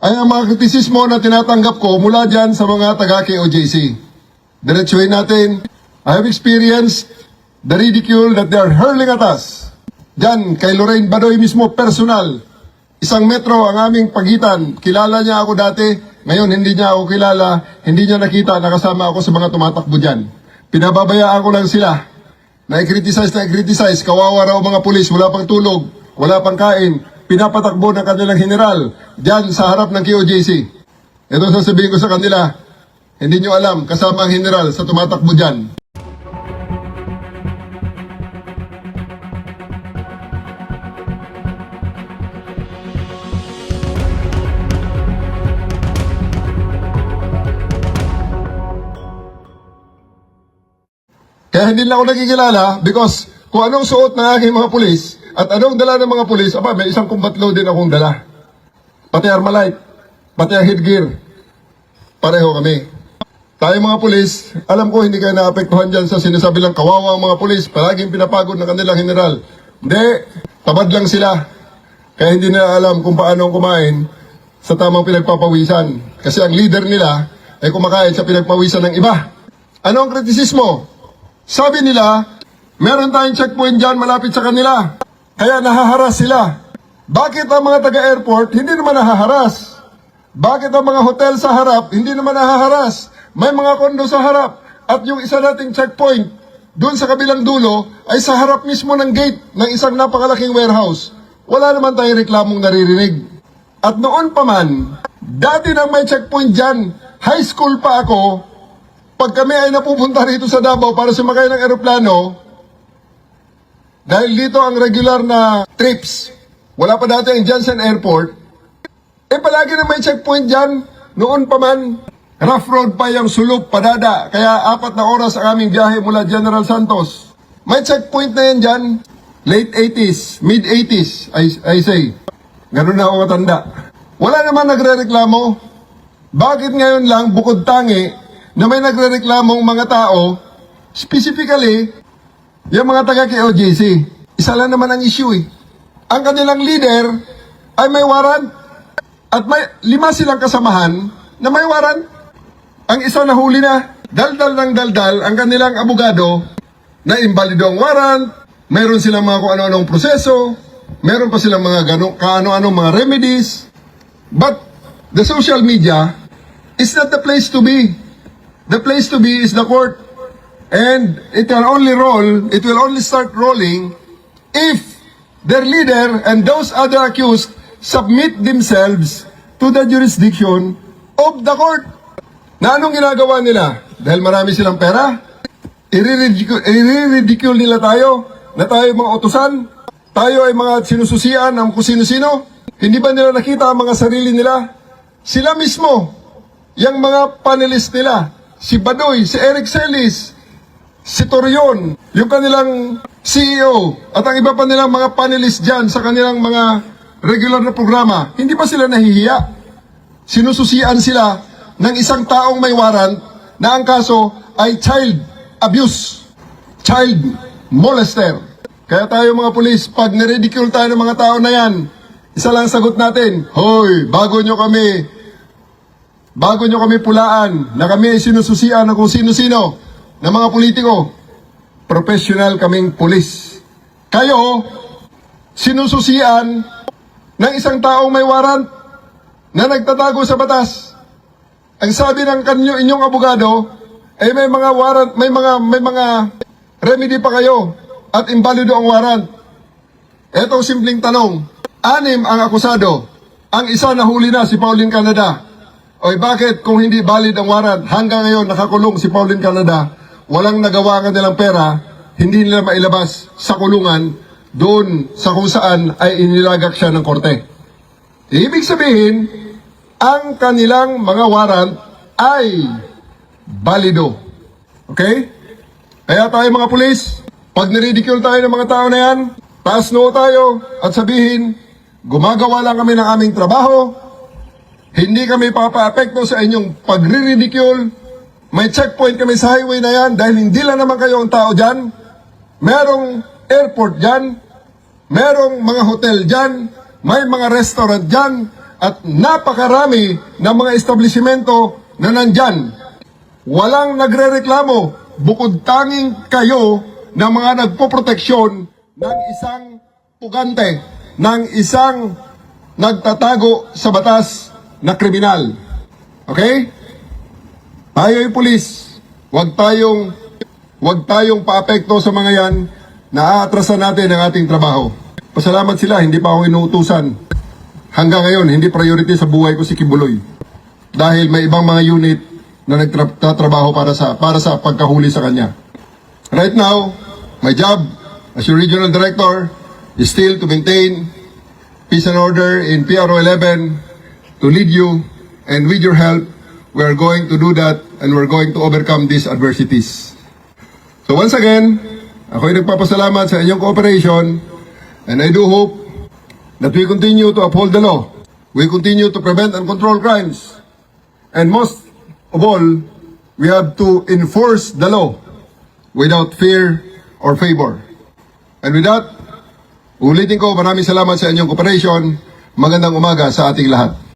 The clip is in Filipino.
ay ang mga kritisismo na tinatanggap ko mula dyan sa mga taga KOJC. Diretsuhin natin, I have experienced the ridicule that they are hurling at us. Dyan, kay Lorraine Badoy mismo, personal. Isang metro ang aming pagitan. Kilala niya ako dati, ngayon hindi niya ako kilala, hindi niya nakita, nakasama ako sa mga tumatakbo dyan. Pinababayaan ko lang sila. Na-criticize, na-criticize, kawawa raw mga pulis, wala pang tulog, wala pang kain, pinapatakbo ng kanilang general, dyan sa harap ng KOJC. Ito sasabihin ko sa kanila, hindi nyo alam, kasama ang general sa tumatakbo dyan. Kaya hindi na ako nagkikilala because kung anong suot ng aking mga pulis at anong dala ng mga pulis, aba, may isang kumbatlo din akong dala. Pati Armalite, pati ang headgear. Pareho kami. Tayo mga pulis, alam ko hindi kayo naapektuhan dyan sa sinasabi lang kawawa ang mga pulis, palaging pinapagod ng kanilang general. Hindi, tabad lang sila. Kaya hindi nila alam kung paano kumain sa tamang pinagpapawisan. Kasi ang leader nila ay kumakain sa pinagpawisan ng iba. Ano ang kritisismo? Sabi nila, meron tayong checkpoint dyan malapit sa kanila. Kaya nahaharas sila. Bakit ang mga taga-airport hindi naman nahaharas? Bakit ang mga hotel sa harap hindi naman nahaharas? May mga kondo sa harap. At yung isa nating checkpoint, doon sa kabilang dulo, ay sa harap mismo ng gate ng isang napakalaking warehouse. Wala naman tayong reklamong naririnig. At noon pa man, dati nang may checkpoint dyan, high school pa ako, pag kami ay napupunta rito sa Davao para sumakay ng eroplano, dahil dito ang regular na trips, wala pa dati ang Johnson Airport, eh palagi na may checkpoint dyan, noon pa man, rough road pa yung sulok, padada, kaya apat na oras ang aming biyahe mula General Santos. May checkpoint na yan dyan, late 80s, mid 80s, I, I say. Ganun na ako matanda. Wala naman nagre-reklamo. Bakit ngayon lang, bukod tangi, na may nagre-reklamong mga tao, specifically, yung mga taga KOJC. Isa lang naman ang issue eh. Ang kanilang leader ay may warrant at may lima silang kasamahan na may warrant. Ang isa nahuli na, daldal ng daldal ang kanilang abogado na imbalido ang warrant, mayroon silang mga kung ano-anong proseso, meron pa silang mga gano, kaano-anong mga remedies. But the social media is not the place to be. The place to be is the court. And it will only roll, it will only start rolling if their leader and those other accused submit themselves to the jurisdiction of the court. Na anong ginagawa nila? Dahil marami silang pera? Iriridicule, nila tayo na tayo mga utusan? Tayo ay mga sinususian ng kung sino-sino? Hindi ba nila nakita ang mga sarili nila? Sila mismo, yung mga panelist nila, si Badoy, si Eric Celis, si Torion, yung kanilang CEO, at ang iba pa nilang mga panelist dyan sa kanilang mga regular na programa, hindi ba sila nahihiya? Sinususian sila ng isang taong may warrant na ang kaso ay child abuse, child molester. Kaya tayo mga pulis, pag niridicule tayo ng mga tao na yan, isa lang ang sagot natin, Hoy, bago nyo kami, bago nyo kami pulaan, na kami ay sinususian ng kung sino-sino, ng mga politiko, professional kaming pulis. Kayo, sinususian ng isang taong may warrant na nagtatago sa batas. Ang sabi ng kanyo inyong abogado, ay may mga warrant, may mga may mga remedy pa kayo at imbalido ang warrant. Ito simpleng tanong. Anim ang akusado. Ang isa nahuli na si Pauline Canada. Oy, bakit kung hindi valid ang warrant, hanggang ngayon nakakulong si Pauline Canada, walang nagawa ang kanilang pera, hindi nila mailabas sa kulungan doon sa kung saan ay inilagak siya ng korte. Ibig sabihin, ang kanilang mga warrant ay balido. Okay? Kaya tayo mga pulis, pag niridicule tayo ng mga tao na yan, taas noo tayo at sabihin, gumagawa lang kami ng aming trabaho, hindi kami papaapekto sa inyong pagre-ridicule, may checkpoint kami sa highway na yan dahil hindi lang naman kayo ang tao dyan, merong airport dyan, merong mga hotel dyan, may mga restaurant dyan, at napakarami ng mga establishmento na nandyan. Walang nagrereklamo bukod tanging kayo na mga nagpoproteksyon ng isang pugante, ng isang nagtatago sa batas na kriminal. Okay? Tayo yung pulis, huwag tayong, huwag tayong paapekto sa mga yan na aatrasan natin ang ating trabaho. Pasalamat sila, hindi pa ako inuutusan. Hanggang ngayon, hindi priority sa buhay ko si Kibuloy. Dahil may ibang mga unit na nagtatrabaho para sa, para sa pagkahuli sa kanya. Right now, my job as your regional director is still to maintain peace and order in PRO 11, to lead you, and with your help, we are going to do that and we're going to overcome these adversities. So once again, ako'y nagpapasalamat sa inyong cooperation and I do hope that we continue to uphold the law. We continue to prevent and control crimes. And most of all, we have to enforce the law without fear or favor. And with that, ulitin ko, maraming salamat sa inyong cooperation. Magandang umaga sa ating lahat.